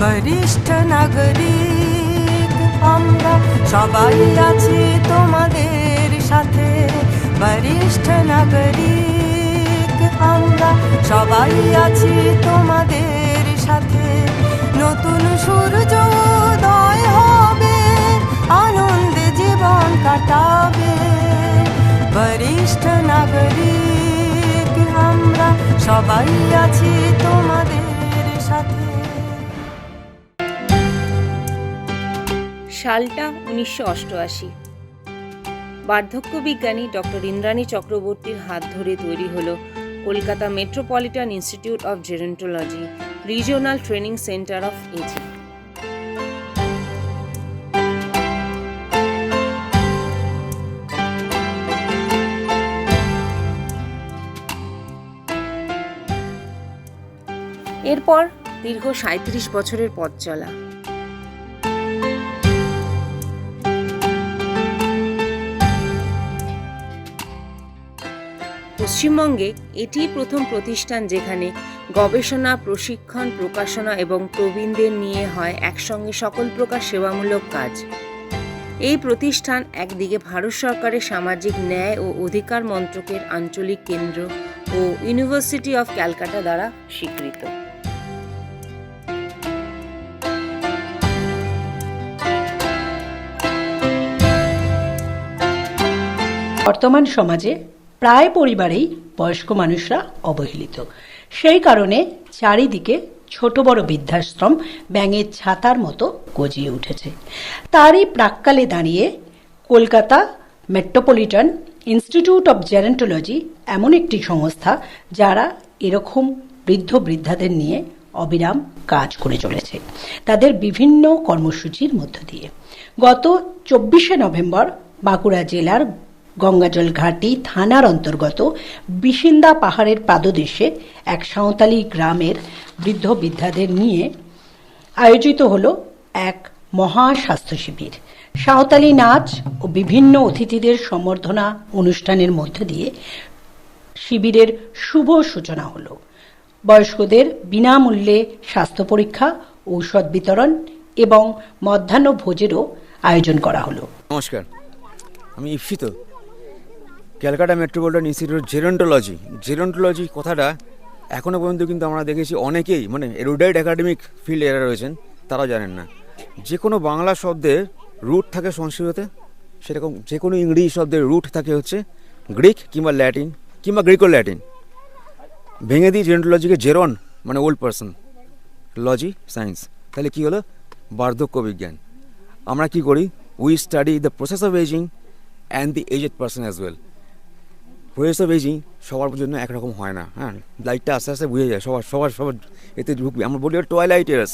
বরিষ্ঠ নাগরিক, আমরা সবাই আছি তোমাদের সাথে। বরিষ্ঠ নাগরিক, আমরা সবাই আছি তোমাদের সাথে। নতুন সূর্য উদয় হবে, আনন্দে জীবন কাটাবে। বরিষ্ঠ নাগরিক, আমরা সবাই আছি তোমাদের সালটা উনিশশো অষ্টআশি। বার্ধক্য বিজ্ঞানী ডক্টর ইন্দ্রাণী চক্রবর্তীর হাত ধরে তৈরি হলো Kolkata metropolitan institute of gerontology, regional training centre of ageing. এরপর দীর্ঘ সাঁত্রিশ বছরের পথ চলা। পশ্চিমবঙ্গে এটিই প্রথম প্রতিষ্ঠান যেখানে গবেষণা, প্রশিক্ষণ, প্রকাশনা এবং প্রবীণদের নিয়ে হয় একসঙ্গে সকল প্রকার সেবামূলক কাজ। এই প্রতিষ্ঠান একদিকে ভারত সরকারের সামাজিক ন্যায় ও অধিকার মন্ত্রকের আঞ্চলিক কেন্দ্র ও ইউনিভার্সিটি অফ ক্যালকাটা দ্বারা স্বীকৃত। বর্তমান সমাজে প্রায় পরিবারেই বয়স্ক মানুষরা অবহেলিত। সেই কারণে চারিদিকে ছোট বড় বৃদ্ধাশ্রম ব্যাঙের ছাতার মতো গজিয়ে উঠেছে। তারই প্রাক্কালে দাঁড়িয়ে Kolkata metropolitan institute of gerontology এমন একটি সংস্থা যারা এরকম বৃদ্ধ বৃদ্ধাদের নিয়ে অবিরাম কাজ করে চলেছে। তাদের বিভিন্ন কর্মসূচির মধ্য দিয়ে। গত চব্বিশে নভেম্বর বাঁকুড়া জেলার গঙ্গাজল ঘাটি থানার অন্তর্গত বিসিন্দা পাহাড়ের পাদদেশে এক সাঁওতালি গ্রামের বৃদ্ধ বৃদ্ধাদের নিয়ে আয়োজিত হল এক মহা স্বাস্থ্য শিবির। সাঁওতালি নাচ ও বিভিন্ন অতিথিদের সম্বর্ধনা অনুষ্ঠানের মধ্য দিয়ে শিবিরের শুভ সূচনা হলো। বয়স্কদের বিনামূল্যে স্বাস্থ্য পরীক্ষা, ঔষধ বিতরণ এবং মধ্যাহ্ন ভোজেরও আয়োজন করা হলো। নমস্কার, আমি Ipsit. Calcutta metropolitan institute gerontology gerontology কথাটা এখনও পর্যন্ত কিন্তু আমরা দেখেছি অনেকেই মানে এরুডাইট একাডেমিক ফিল্ড এরা রয়েছেন, তারা জানেন না। যে কোনো বাংলা শব্দের রুট থাকে সংস্কৃততে, সেরকম যে কোনো ইংরেজি শব্দের রুট থাকে হচ্ছে গ্রিক কিংবা ল্যাটিন কিংবা গ্রিকো ল্যাটিন ভেঙে দিই জেরন্টোলজিকে জেরন মানে ওল্ড পার্সন লজি সায়েন্স তাহলে কী হলো? বার্ধক্য বিজ্ঞান। আমরা কি করি? We study the process of ageing and the aged person as well process of ageing সবার জন্য একরকম হয় না হ্যাঁ? লাইটটা আস্তে আস্তে বুঝে যায় সবার সবার সবার এতে ঢুকবে। আমরা বলি টয়লাইট এরাস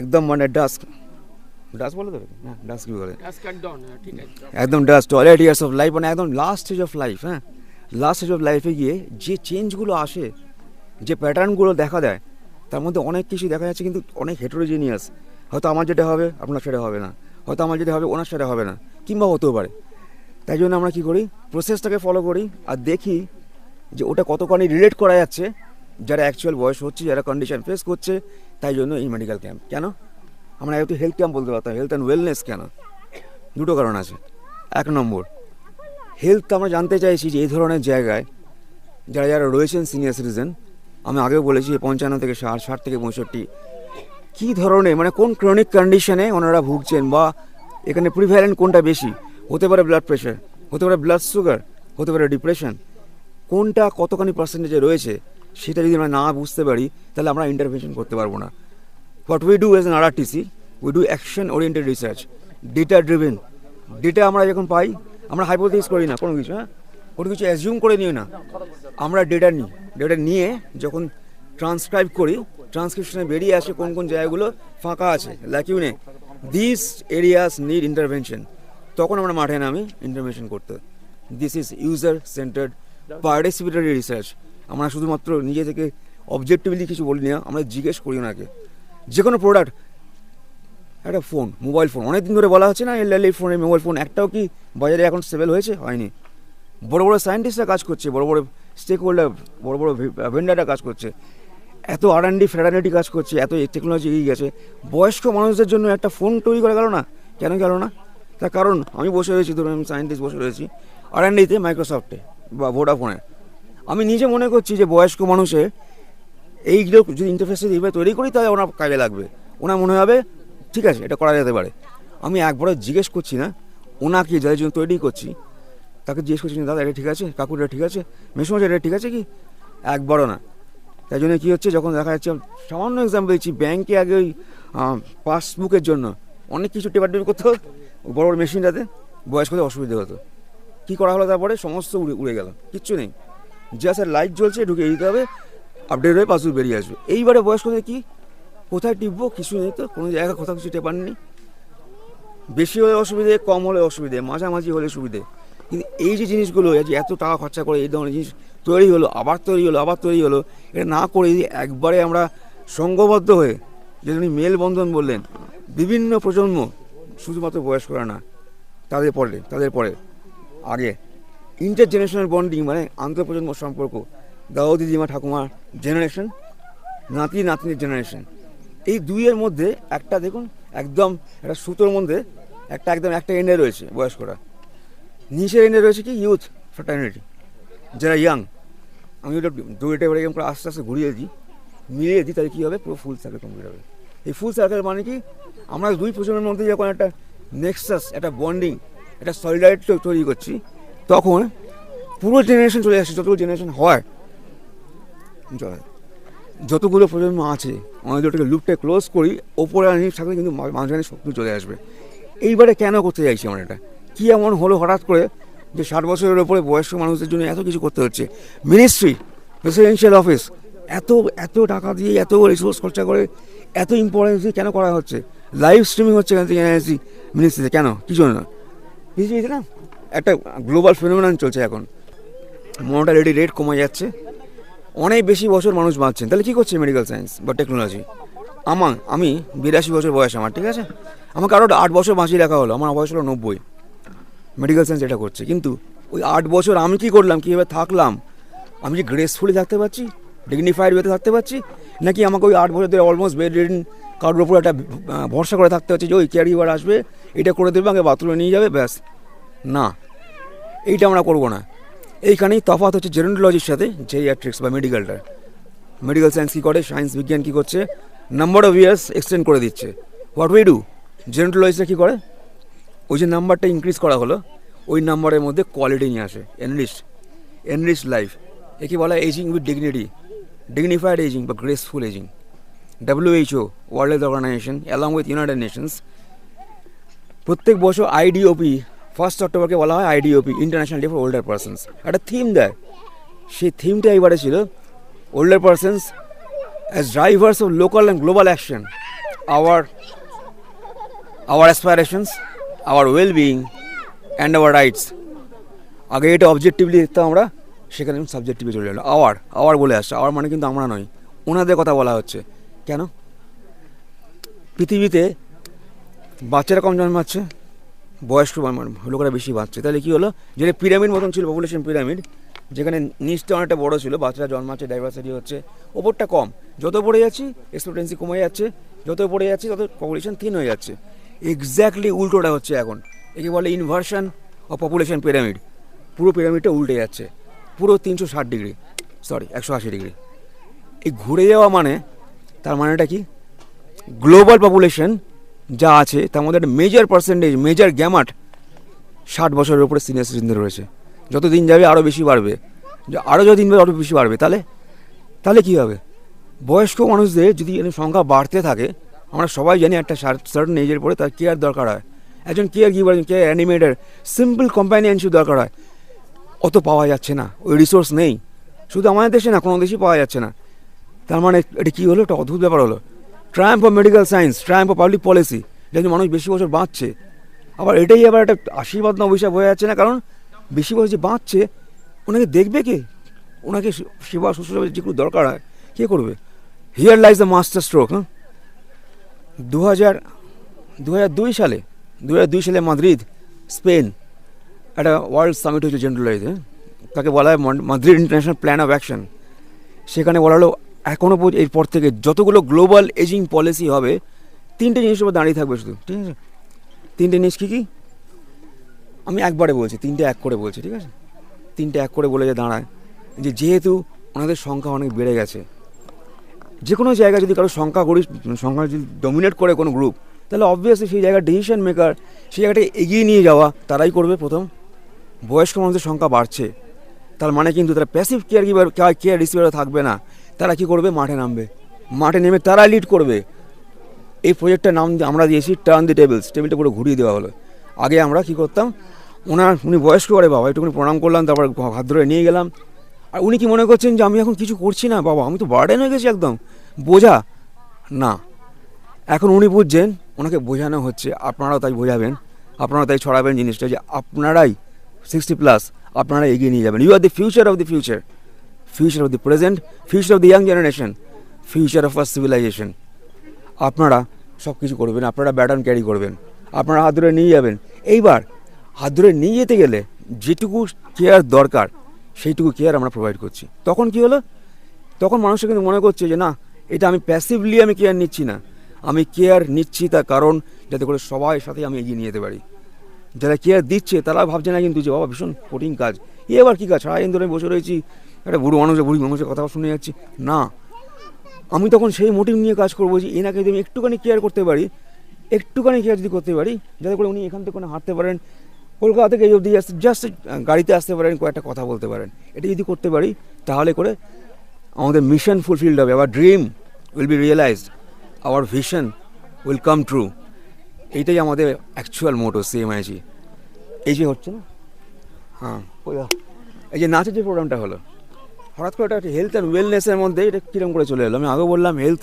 একদম মানে ডাস্ক ডাস্ক বলে দেবে? হ্যাঁ ডাস্ক কি বলে? একদম dust twilight years of life মানে একদম লাস্ট স্টেজ অফ লাইফ হ্যাঁ? লাস্ট স্টেজ অফ লাইফে গিয়ে যে চেঞ্জগুলো আসে যে প্যাটার্নগুলো দেখা দেয় তার মধ্যে অনেক কিছু দেখা যাচ্ছে কিন্তু অনেক হেটারোজেনিয়াস হয়তো আমার যেটা হবে আপনার সেটা হবে না। হয়তো আমার যেটা হবে ওনার সেটা হবে না। কিংবা হতেও পারে। তাই জন্য আমরা কী করি? প্রসেসটাকে ফলো করি আর দেখি যে ওটা কতখানি রিলেট করা যাচ্ছে, যারা অ্যাকচুয়াল বয়স হচ্ছে, যারা কন্ডিশন ফেস করছে, তাই জন্য এই মেডিকেল ক্যাম্প কেন? আমরা একটু হেলথ ক্যাম্প বলতে পারতাম হেলথ অ্যান্ড ওয়েলনেস কেন? দুটো কারণ আছে। এক নম্বর হেলথ আমরা জানতে চাইছি যে এই ধরনের জায়গায় যারা যারা রয়েছেন সিনিয়র সিটিজেন আমি আগেও বলেছি পঞ্চান্ন থেকে ষাট ষাট থেকে পঁয়ষট্টি, কী ধরনের মানে কোন ক্রনিক কন্ডিশনে ওনারা ভুগছেন বা এখানে প্রিভ্যালেন্ট কোনটা বেশি? হতে পারে ব্লাড প্রেশার হতে পারে ব্লাড সুগার হতে পারে ডিপ্রেশন কোনটা কতখানি পার্সেন্টেজে রয়েছে, সেটা যদি আমরা না বুঝতে পারি, তাহলে আমরা ইন্টারভেনশন করতে পারব না। What we do as an RRTC we do action oriented research data driven data আমরা যখন পাই, আমরা হাইপোথিস করি না, কোনো কিছু হ্যাঁ? কোনো কিছু অ্যাজিউম করে নিই না। আমরা ডেটা নিই। ডেটা নিয়ে যখন ট্রান্সক্রাইব করি ট্রান্সক্রিপশনে বেরিয়ে আসে কোন কোন জায়গাগুলো ফাঁকা আছে lacunae this areas need intervention তখন আমরা মাঠে নামি ইন্টারভেনশন করতে this is user centred participatory research আমরা শুধুমাত্র নিজে থেকে অবজেক্টিভলি কিছু বলি না, আমরা জিজ্ঞেস করি ওনাকে। যে কোনো প্রোডাক্ট একটা ফোন মোবাইল ফোন অনেক দিন ধরে বলা হচ্ছে না, এই ফোন মোবাইল ফোন একটাও কি বাজারে এখন সেভেল হয়েছে? হয়নি। বড় বড় সায়েন্টিস্টরা কাজ করছে, বড় বড় স্টেক হোল্ডার বড় বড় ভেন্ডাররা কাজ করছে। এত আর ডি ফ্রেডানিটি কাজ করছে, এত টেকনোলজি এগিয়ে গেছে। বয়স্ক মানুষদের জন্য একটা ফোন তৈরি করা গেল না? কেন গেল না? তার কারণ আমি বসে রয়েছি, ধরুন আমি সায়েন্টিস্ট বসে রয়েছি আর ডিতে মাইক্রোসফটে বা ভোডাফোনে আমি নিজে মনে করছি যে বয়স্ক মানুষের এইগুলো যদি ইন্টারফেসে এইভাবে তৈরি করি, তাহলে ওনার কাজে লাগবে। ওনার মনে হবে, ঠিক আছে, এটা করা যেতে পারে। আমি একবারও জিজ্ঞেস করছি না, ওনাকে যাদের জন্য তৈরি করছি, তাকে জিজ্ঞেস করছি, দাদা, এটা ঠিক আছে? কাকুর এটা ঠিক আছে? মেসমা এটা ঠিক আছে কি? একবারও না। তাই জন্য কী হচ্ছে, যখন দেখা যাচ্ছে, সামান্য এক্সাম্পল দিচ্ছি ব্যাংকে আগে ওই পাসবুকের জন্য। অনেক কিছু টেপার টেপি করতে হতো। বড় বড় মেশিনটাতে বয়স্কদের অসুবিধে হতো। কী করা হলো তারপরে? সমস্ত উড়ে উড়ে গেল। কিচ্ছু নেই। যা স্যার লাইট জ্বলছে, ঢুকে দিতে হবে আপডেট হয়ে পাসবুক বেরিয়ে আসবে। এইবারে বয়স্কদের কি? কোথায় টিপবো? কিছু নেই তো। কোনো জায়গায় কোথাও কিছু টেপার নেই। বেশি হলে অসুবিধে, কম হলে অসুবিধে, মাঝামাঝি হলে সুবিধে। কিন্তু এই যে জিনিসগুলো যে এত টাকা খরচা করে এই ধরনের জিনিস তৈরি হলো, আবার তৈরি হলো, আবার তৈরি হলো, এটা না করে যদি একবারে আমরা সঙ্গবদ্ধ হয়ে যে উনি মেলবন্ধন বললেন, বিভিন্ন প্রজন্ম শুধুমাত্র বয়স্করা না তাদের পরে তাদের পরে আগে ইন্টার জেনারেশনাল বন্ডিং মানে আন্তঃপ্রজন্ম সম্পর্ক দাদা দিদিমা ঠাকুমার জেনারেশন নাতি নাতনির জেনারেশন এই দুইয়ের মধ্যে একটা দেখুন একদম একটা সুতোর মধ্যে একটা একদম একটা এন্ডে রয়েছে বয়স্করা নিচের এন্ডে রয়েছে কি ইউথ ফ্রাটার্নিটি যারা ইয়াং আমি ওটা দৌড়েটে বেড়ে এরকম করে আস্তে আস্তে ঘুরিয়ে দিই মিলিয়ে দিই তাহলে কী হবে পুরো ফুল সার্কেল কমপ্লিট হবে এই ফুল সার্কেল মানে কি? আমরা দুই প্রজন্মের মধ্যে যখন একটা নেক্সাস একটা বন্ডিং একটা সলিডারিটি তৈরি করছি, তখন পুরো জেনারেশন চলে আসছে, যতগুলো জেনারেশন হয়। যতগুলো প্রজন্ম আছে আমাদের ওটাকে লুপটা ক্লোজ করি, ওপরে আনি থাকলে কিন্তু মাঝখানে শক্তি চলে আসবে। এইবারে কেন করতে চাইছি আমরা এটা? কী এমন হলো হঠাৎ করে যে ষাট বছরের ওপরে বয়স্ক মানুষদের জন্য এত কিছু করতে হচ্ছে? মিনিস্ট্রি প্রেসিডেন্সিয়াল অফিস এত এত টাকা দিয়ে এত রিসোর্স খরচা করে এত ইম্পর্টেন্স কেন করা হচ্ছে? লাইভ স্ট্রিমিং হচ্ছে এখান থেকে এনআইসি মিনিস্ট্রিতে কেন? কী জন্য? পৃথিবীতে না একটা গ্লোবাল ফেনোমেনন চলছে এখন। মর্টালিটি রেট কমে যাচ্ছে। অনেক বেশি বছর মানুষ বাঁচছেন। তাহলে কী করছে মেডিকেল সায়েন্স বা টেকনোলজি আমার, আমি বিরাশি বছর বয়স আমার, ঠিক আছে? আমাকে আরও আট বছর বাঁচিয়ে রাখা হলো। আমার বয়স হলো নব্বই। মেডিকেল সায়েন্স এটা করছে। কিন্তু ওই আট বছর আমি কি করলাম? কীভাবে থাকলাম? আমি কি গ্রেসফুলি থাকতে পারছি? ডিগনিফাইড ওয়েতে থাকতে পারছি? নাকি আমাকে ওই আট বছর ধরে অলমোস্ট বেড রিডিন কারোর উপর একটা ভরসা করে থাকতে হচ্ছে যে ওই ক্যারিবার আসবে, এটা করে দেবে, আমাকে বাথরুমে নিয়ে যাবে, ব্যাস। না, এইটা আমরা করব না। এইখানেই তফাৎ হচ্ছে জেরোন্টোলজির সাথে জেরিয়াট্রিক্স বা মেডিকেলটা মেডিকেল সায়েন্স কী করে? সায়েন্স বিজ্ঞান কী করছে? নাম্বার অফ ইয়ার্স এক্সটেন্ড করে দিচ্ছে। হোয়াট উই ডু জেরোন্টোলজিস্টরা কী করে? ওই যে নাম্বারটা ইনক্রিজ করা হলো, ওই নাম্বারের মধ্যে কোয়ালিটি নিয়ে আসে। এনরিচ এনরিচ লাইফ একে বলা ageing with dignity dignified ageing বা graceful ageing WHO World Health Organization along with United Nations প্রত্যেক বছর আইডিওপি ফার্স্ট অক্টোবরকে বলা হয় IDOP International Day for Older Persons একটা থিম দেয়। সেই থিমটা এবারে ছিল older persons as drivers of local and global action our our aspirations our well being and our rights আগে এটা অবজেক্টিভলি দেখতাম আমরা। সেখানে সাবজেক্টিভে চলে গেলো আওয়ার আওয়ার বলে আসছে। আওয়ার মানে কিন্তু আমরা নয় ওনাদের কথা বলা হচ্ছে। কেন? পৃথিবীতে বাচ্চারা কম জন্মাচ্ছে, বয়স্ক লোকেরা বেশি বাঁচছে। তাহলে কী হলো? যেটা পিরামিড মতন ছিল পপুলেশন পিরামিড যেখানে নিচটা অনেকটা বড় ছিল, বাচ্চারা জন্মাচ্ছে ডাইভার্সিটি হচ্ছে, ওপরটা কম। যত পড়ে যাচ্ছি এক্সপেক্টেন্সি কমে যাচ্ছে, যত পড়ে যাচ্ছে, তত পপুলেশন থিন হয়ে যাচ্ছে। এক্স্যাক্টলি উল্টোটা হচ্ছে এখন। একে বলে ইনভার্সন ও পপুলেশন পিরামিড পুরো পিরামিডটা উল্টে যাচ্ছে। পুরো তিনশো ষাট ডিগ্রি। সরি একশো আশি ডিগ্রি। এই ঘুরে যাওয়া মানে তার মানেটা কি? গ্লোবাল পপুলেশন যা আছে, তার মধ্যে একটা মেজর পার্সেন্টেজ মেজর গ্যামাট ষাট বছরের উপরে সিনিয়র সিটিজেনদের রয়েছে। যত দিন যাবে আরও বেশি বাড়বে। আরও যত দিন যাবে আরও বেশি বাড়বে। তাহলে তাহলে কী হবে? বয়স্ক মানুষদের যদি সংখ্যা বাড়তে থাকে, আমরা সবাই জানি একটা সার্টেন এজের পরে তার কেয়ার দরকার হয়। একজন care giver care animator simple companionship দরকার হয়। অত পাওয়া যাচ্ছে না, ওই রিসোর্স নেই। শুধু আমাদের দেশে না, কোনো দেশেই পাওয়া যাচ্ছে না। তার মানে এটা কী হলো? একটা অদ্ভুত ব্যাপার হলো। Triumph of medical science triumph of public policy যেহেতু মানুষ বেশি বছর বাঁচছে, আবার এটাই আবার একটা আশীর্বাদ না অভিশাপ হয়ে যাচ্ছে না, কারণ বেশি বয়স যে বাঁচছে, ওনাকে দেখবে কে? ওনাকে সেবা শুশ্রূষা যেগুলো দরকার হয়, কে করবে? Here lies the master stroke হ্যাঁ দু হাজার দু সালে দু হাজার দুই সালে মাদ্রিদ, স্পেন একটা ওয়ার্ল্ড সামিট হয়েছে জেন্ট্রালাইজে তাকে বলা হয় Madrid international plan of action সেখানে বলা হলো এখনও এরপর থেকে যতগুলো গ্লোবাল এজিং পলিসি হবে, তিনটে জিনিসের উপর দাঁড়িয়ে থাকবে শুধু, ঠিক আছে? তিনটে জিনিস কী কী? আমি একবারে বলছি, তিনটে এক করে বলছি, ঠিক আছে? তিনটে এক করে বলে যে দাঁড়ায়, যে যেহেতু ওনাদের সংখ্যা অনেক বেড়ে গেছে যে কোনো জায়গায় যদি কারও সংখ্যা করি সংখ্যা যদি ডমিনেট করে কোনো গ্রুপ তাহলে অবভিয়াসলি সেই জায়গায় ডিসিশন মেকার সেই জায়গাটাকে এগিয়ে নিয়ে যাওয়া, তারাই করবে প্রথম। বয়স্ক মানুষের সংখ্যা বাড়ছে। তার মানে কিন্তু তারা passive care giver care receiver থাকবে না। তারা কি করবে? মাঠে নামবে। মাঠে নেমে তারা লিড করবে। এই প্রজেক্টটার নাম আমরা দিয়েছি টার্ন দি টেবিলস টেবিলটা পুরো ঘুরিয়ে দেওয়া হলো। আগে আমরা কি করতাম? ওনার, উনি বয়স্ক করে বাবা, একটুখানি প্রণাম করলাম, তারপর হাত ধরে নিয়ে গেলাম। আর উনি কি মনে করছেন যে আমি এখন কিছু করছি না? বাবা, আমি তো বার্ডেন হয়ে গেছি একদম। বোঝা? না। এখন উনি বুঝছেন, ওনাকে বোঝানো হচ্ছে। আপনারাও তাই বোঝাবেন। আপনারা তাই ছড়াবেন জিনিসটা যে আপনারাই সিক্সটি প্লাস আপনারা এগিয়ে নিয়ে যাবেন। You are the future of the future future of the present future of the young generation future of our civilisation আপনারা সব কিছু করবেন, আপনারা ব্যাটন ক্যারি করবেন, আপনারা হাত ধরে নিয়ে যাবেন। এইবার হাত ধরে নিয়ে যেতে গেলে যেটুকু কেয়ার দরকার, সেইটুকু কেয়ার আমরা প্রোভাইড করছি। তখন কি হলো? তখন মানুষের কিন্তু মনে করছে যে, না, এটা আমি প্যাসিভলি আমি কেয়ার নিচ্ছি না। আমি কেয়ার নিচ্ছি তার কারণ, যাতে করে সবাই সাথে আমি এগিয়ে নিয়ে যেতে পারি। যারা কেয়ার দিচ্ছে তারা ভাবছে না কিন্তু যে, বাবা, ভীষণ কঠিন কাজ। এ আবার কী কাজ? সারাদিন ধরে বসে রয়েছি, একটা বুড়ো মানুষ, বুড়ি মানুষের কথা শুনে যাচ্ছি। না, আমি তখন সেই মোটিভ নিয়ে কাজ করব যে, এনাকে যদি আমি একটুখানি কেয়ার করতে পারি, একটুখানি কেয়ার যদি করতে পারি, যাতে করে উনি এখান থেকে কোনো হাঁটতে পারেন, কলকাতা থেকে এই অবধি জাস্ট গাড়িতে আসতে পারেন, কয়েকটা কথা বলতে পারেন। এটা যদি করতে পারি, তাহলে করে আমাদের মিশন ফুলফিলড হবে। Our dream will be realised our vision will come true এইটাই আমাদের অ্যাকচুয়াল মোটো সিএমআইজি এই যে হচ্ছে না? হ্যাঁ। এই যে নাচের যে প্রোগ্রামটা হলো হঠাৎ করে একটা হেলথ অ্যান্ড ওয়েলনেসের মধ্যে এটা কীরকম করে চলে এলো? আমি আগে বললাম হেলথ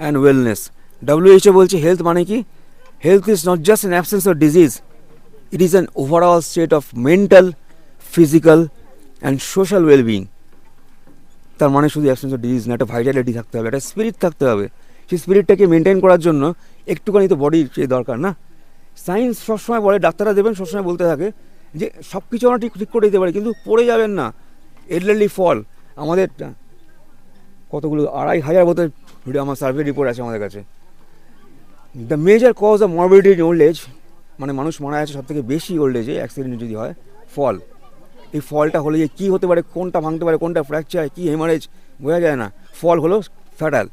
অ্যান্ড ওয়েলনেস ডাব্লিউএইচও বলছে হেলথ মানে কি? Health is not just an absence of disease it is an overall state of mental physical and social wellbeing তার মানে শুধু অ্যাবসেন্স অফ ডিজিজ না একটা ভাইটালিটি থাকতে হবে একটা স্পিরিট থাকতে হবে। সেই স্পিরিটটাকে মেনটেন করার জন্য একটুখানি তো বডির সে দরকার, না? সায়েন্স সবসময় বলে, ডাক্তাররা দেবেন, সবসময় বলতে থাকে যে সব কিছু আমরা ঠিক ঠিক করে দিতে পারি, কিন্তু পড়ে যাবেন না। এডলারলি ফল আমাদের কতগুলো, আড়াই হাজার মতো ভিডিও, আমার সার্ভে রিপোর্ট আছে আমাদের কাছে। The major cause of morbidity in old age মানে মানুষ মারা যাচ্ছে সব থেকে বেশি ওল্ড এজে অ্যাক্সিডেন্ট যদি হয় ফল এই ফলটা হলে যে কী হতে পারে, কোনটা ভাঙতে পারে, কোনটা ফ্র্যাকচার কী হেমারেজ বোঝা যায় না। ফল হলো ফ্যাটাল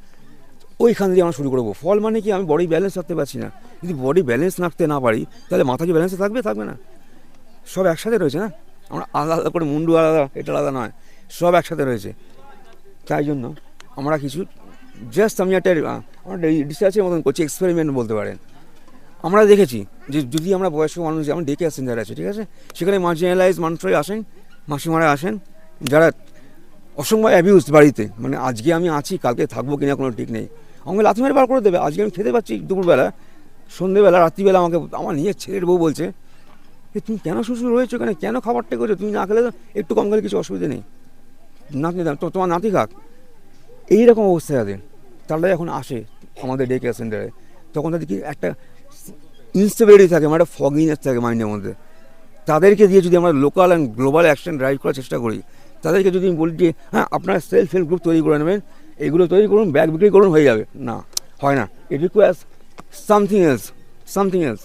ওইখান দিয়ে আমরা শুরু করব। ফল মানে কি? আমি বডি ব্যালেন্স রাখতে পারছি না। যদি বডি ব্যালেন্স রাখতে না পারি, তাহলে মাথা কি ব্যালেন্সে থাকবে? থাকবে না। সব একসাথে রয়েছে না? আমরা আলাদা আলাদা করে মুন্ডু আলাদা, এটা আলাদা নয়। সব একসাথে রয়েছে। তাই জন্য আমরা কিছু জাস্ট আমি একটা আমরা রিসার্চের মতন করছি এক্সপেরিমেন্ট বলতে পারেন। আমরা দেখেছি যে যদি আমরা বয়স্ক মানুষ, যেমন ডেকে আসছেন যারা আছে, ঠিক আছে? সেখানে মার্জিনালাইজ মানুষরাই আসেন, মাসিমারা আসেন, যারা অসংখ্য অ্যাবিউজ বাড়িতে মানে আজকে আমি আছি, কালকে থাকব কিনা কোনো ঠিক নেই। আমাকে লাথি মেরে বার করে দেবে। আজকে আমি খেতে পাচ্ছি দুপুরবেলা, সন্ধেবেলা, রাত্রিবেলা আমাকে আমার নিজের ছেলের বউ বলছে যে তুমি কেন শ্বশুর রয়েছো এখানে? কেন খাবারটা করছ? তুমি না খেলে একটু কম খেলে কিছু অসুবিধা নেই। নাতনি তো, তোমার নাতি খাক এইরকম অবস্থায় তাদের। তারা যখন আসে আমাদের ডে কেয়ার সেন্টারে তখন তাদের কি একটা ইনস্টেবিলিটি থাকে মানে একটা ফগিনেস থাকে মাইন্ডের মধ্যে। তাদেরকে দিয়ে যদি আমরা local and global action drive করার চেষ্টা করি, তাদেরকে যদি আমি বলি যে হ্যাঁ আপনারা সেলফ হেল্প গ্রুপ তৈরি করে নেবেন এইগুলো তৈরি করুন, ব্যাগ বিক্রি করুন, হয়ে যাবে। না, হয় না। It requires something else something else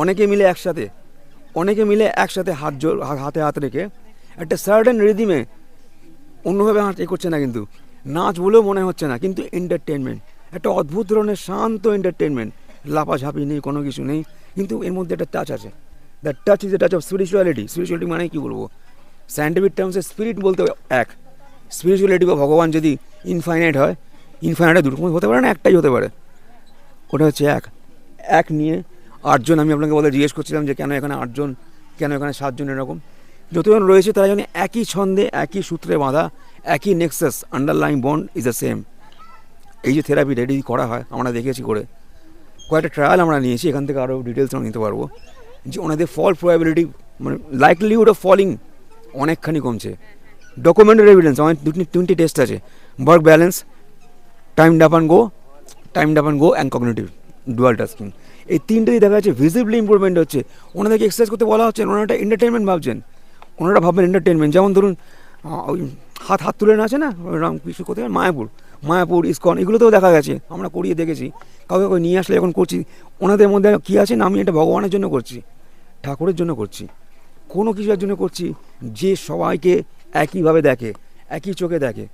অনেকে মিলে একসাথে, অনেকে মিলে একসাথে হাত জোর, হাতে হাত রেখে একটা সার্টেন রিদিমে অন্যভাবে হাঁট এ করছে না কিন্তু। নাচ বলেও মনে হচ্ছে না, কিন্তু এন্টারটেনমেন্ট একটা অদ্ভুত ধরনের শান্ত এন্টারটেনমেন্ট লাপাঝাপি নেই, কোনো কিছু নেই, কিন্তু এর মধ্যে একটা টাচ আছে। The touch is a touch of spirituality spirituality মানে কি বলব? সায়েন্টিফিক টার্মসে স্পিরিট বলতে এক। স্পিরিচুয়ালিটি বা ভগবান যদি ইনফাইনাইট হয় ইনফাইনাইট দুটো হতে পারে না, একটাই হতে পারে। ওটা হচ্ছে এক। এক নিয়ে আটজন, আমি আপনাকে বলে জিজ্ঞেস করছিলাম যে কেন এখানে আটজন, কেন এখানে সাতজন এরকম? যতজন রয়েছে তারা যেন একই ছন্দে, একই সূত্রে বাঁধা, একই nexus underline bond is the same এই যে থেরাপিটা এটি করা হয়, আমরা দেখেছি করে। কয়েকটা ট্রায়াল আমরা নিয়েছি, এখান থেকে আরও ডিটেলস আমরা নিতে পারব। যে ওনাদের ফল প্রবাবিলিটি মানে লাইকলিহুড অফ ফলিং অনেকখানি কমছে। ডকুমেন্টেড এভিডেন্স আমার দুটি, তিনটি টেস্ট আছে। Work balance time ডাপান go time up and go and cognitive dual tasking এই তিনটেই দেখা যাচ্ছে ভিজিবলি ইম্প্রুভমেন্ট হচ্ছে। ওনাদেরকে এক্সারসাইজ করতে বলা হচ্ছে, ওনারা একটা এন্টারটেনমেন্ট ভাবছেন। ওনারা ভাববেন এন্টারটেনমেন্ট যেমন ধরুন ওই হাত হাত তুলে নাচে না? ওই রামকৃষ্ণ কোথায়? মায়াপুর। মায়াপুর, ইস্কন, এগুলোতেও দেখা গেছে। আমরা করিয়ে দেখেছি। কাউকে কাউকে নিয়ে আসলে এখন করছি, ওনাদের মধ্যে কী আছে না আমি এটা ভগবানের জন্য করছি? ঠাকুরের জন্য করছি। কোনো কিছুর জন্য করছি, যে সবাইকে একইভাবে দেখে, একই চোখে দেখে।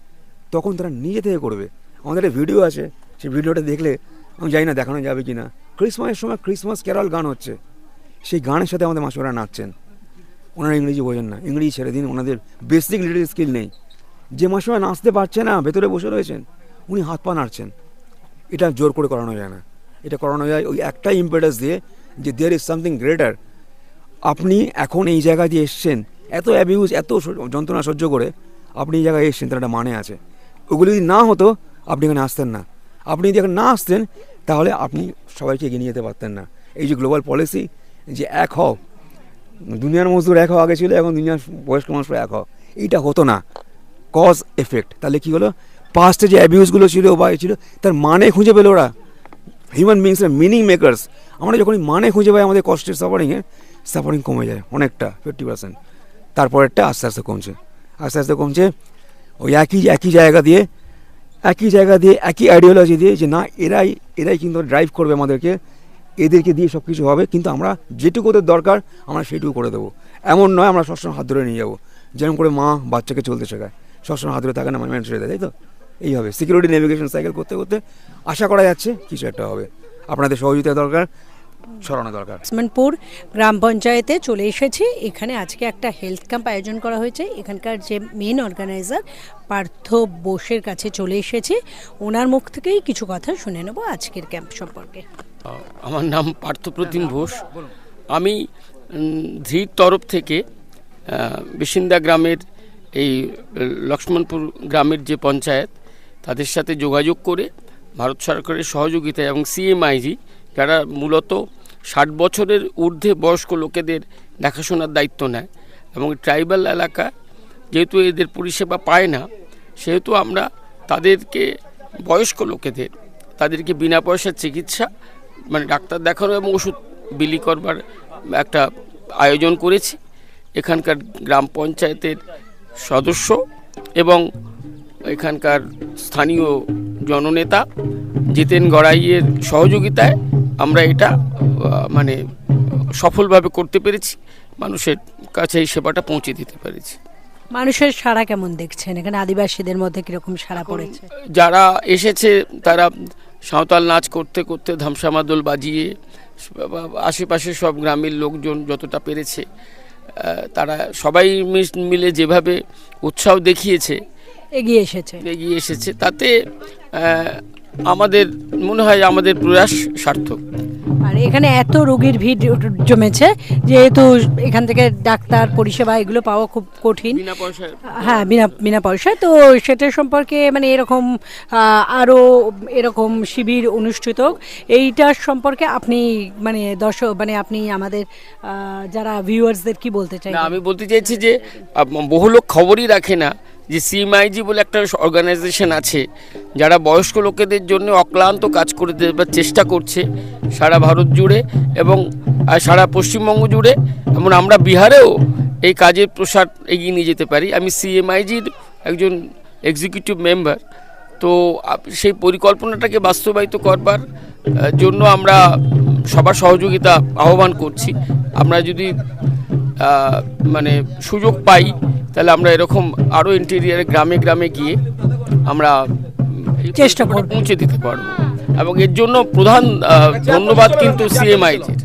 তখন তারা নিজে থেকে করবে। আমাদের একটা ভিডিও আছে, সেই ভিডিওটা দেখলে, আমি জানি না দেখানো যাবে কি না ক্রিসমাসের সময় ক্রিসমাস ক্যারল গান হচ্ছে। সেই গানের সাথে আমাদের মাসিমারা নাচছেন। ওনারা ইংরেজি বোঝেন না। ইংরেজি ছেড়ে দিন, ওনাদের বেসিক লিটারি স্কিল নেই। যে মাসিমা নাচতে পারছে না, ভেতরে বসে রয়েছেন, উনি হাত পা নাড়ছেন। এটা জোর করে করানো যায় না। এটা করানো যায় ওই একটাই ইম্পর্টেন্স দিয়ে যে দেয়ার ইজ সামথিং গ্রেটার আপনি এখন এই জায়গা দিয়ে এসছেন, এত অ্যাবিউজ এত যন্ত্রণা সহ্য করে আপনি এই জায়গায় এসছেন, তার একটা মানে আছে। ওগুলো যদি না হতো, আপনি এখানে আসতেন না। আপনি যদি এখানে না আসতেন, তাহলে আপনি সবাইকে এগিয়ে নিয়ে যেতে পারতেন না। এই যে গ্লোবাল পলিসি যে এক হও, দুনিয়ার মজদুর এক হওয়া আগে ছিল, এখন দুনিয়ার বয়স্ক মানুষরা এক হও। এইটা হতো না। কজ এফেক্ট তাহলে কী হলো? পাস্টে যে অ্যাবিউজগুলো ছিল বা ছিল, তার মানে খুঁজে পেল ওরা। হিউম্যান বিংসরা মিনিং মেকার্স আমরা যখন এই মানে খুঁজে পাই আমাদের কষ্টের সাফারিংয়ে সাফারিং কমে যায়, অনেকটা ফিফটি পার্সেন্ট তারপরেরটা আস্তে আস্তে কমছে। আস্তে আস্তে কমছে ওই একই একই জায়গা দিয়ে, একই জায়গা দিয়ে, একই আইডিওলজি দিয়ে যে না, এরাই এরাই কিন্তু ড্রাইভ করবে আমাদেরকে, এদেরকে দিয়ে সব কিছু হবে, কিন্তু আমরা যেটুকু ওদের দরকার, আমরা সেটুকু করে দেবো। এমন নয় আমরা সবসময় হাত ধরে নিয়ে যাব। যেরকম করে মা বাচ্চাকে চলতে শেখায়, সবসময় হাত ধরে থাকে না মানে ছেড়ে দেয়, তাই তো? এই হবে। সিকিউরিটি নেভিগেশন সাইকেল করতে করতে আশা করা যাচ্ছে কিছু একটা হবে। আপনাদের সহযোগিতা দরকার ছড়ানো দরকার। লক্ষ্মণপুর গ্রাম পঞ্চায়েতে চলে এসেছি। এখানে আজকে একটা হেলথ ক্যাম্প আয়োজন করা হয়েছে। এখানকার যে মেন অর্গানাইজার পার্থ বোসের কাছে চলে এসেছি। ওনার মুখ থেকেই কিছু কথা শুনে নেব আজকের ক্যাম্প সম্পর্কে। আমার নাম পার্থপ্রতিম ঘোষ আমি ধীর তরফ থেকে বিসিন্দা গ্রামের এই লক্ষ্মণপুর গ্রামের যে পঞ্চায়েত তাদের সাথে যোগাযোগ করে ভারত সরকারের সহযোগিতায় এবং সিএমআইজি যারা মূলত ষাট বছরের ঊর্ধ্বে বয়স্ক লোকেদের দেখাশোনার দায়িত্ব নেয় এবং ট্রাইবাল এলাকা যেহেতু এদের পরিষেবা পায় না, সেহেতু আমরা তাদেরকে বয়স্ক লোকেদের, তাদেরকে বিনা পয়সার চিকিৎসা মানে ডাক্তার দেখানো এবং ওষুধ বিলি করবার একটা আয়োজন করেছি। এখানকার গ্রাম পঞ্চায়েতের সদস্য এবং এখানকার স্থানীয় জননেতা জিতেন গড়াইয়ের সহযোগিতায় আমরা এটা মানে সফলভাবে করতে পেরেছি। মানুষের কাছে এই সেবাটা পৌঁছে দিতে পেরেছি। মানুষের সাড়া কেমন দেখছেন? এখানে আদিবাসীদের মধ্যে কীরকম সাড়া পড়েছে? যারা এসেছে তারা সাঁওতাল নাচ করতে করতে ধামসামাদল বাজিয়ে আশেপাশে সব গ্রামের লোকজন যতটা পেরেছে তারা সবাই মিলে যেভাবে উৎসাহ দেখিয়েছে এগিয়ে এসেছে। এগিয়ে এসেছে তাতে আমাদের মনে হয় আমাদের প্রয়াস সার্থক। আর এখানে এত রোগীর ভিড় জমেছে যেহেতু এখান থেকে ডাক্তার পরিষেবা এগুলো পাওয়া খুব কঠিন। হ্যাঁ বিনা বিনা পয়সায়। তো সেটা সম্পর্কে মানে এরকম আরও এরকম শিবির অনুষ্ঠিত এইটার সম্পর্কে আপনি মানে দর্শক মানে আপনি আমাদের যারা ভিউয়ার্সদের কি বলতে চাই আমি বলতে চাইছি যে বহু লোক খবরই রাখে না। যে সিএমআইজি বলে একটা অর্গানাইজেশন আছে, যারা বয়স্ক লোকেদের জন্য অক্লান্ত কাজ করে দেবার চেষ্টা করছে সারা ভারত জুড়ে এবং সারা পশ্চিমবঙ্গ জুড়ে। এমন আমরা বিহারেও এই কাজের প্রসার এগিয়ে নিয়ে যেতে পারি। আমি সিএমআইজির একজন এক্সিকিউটিভ মেম্বার তো সেই পরিকল্পনাটাকে বাস্তবায়িত করবার জন্য আমরা সবার সহযোগিতা আহ্বান করছি। আমরা যদি মানে সুযোগ পাই তাহলে আমরা এরকম আরও ইন্টেরিয়ার গ্রামে গ্রামে গিয়ে আমরা চেষ্টা করে পৌঁছে দিতে পারব। এবং এর জন্য প্রধান ধন্যবাদ কিন্তু সিএমআইজির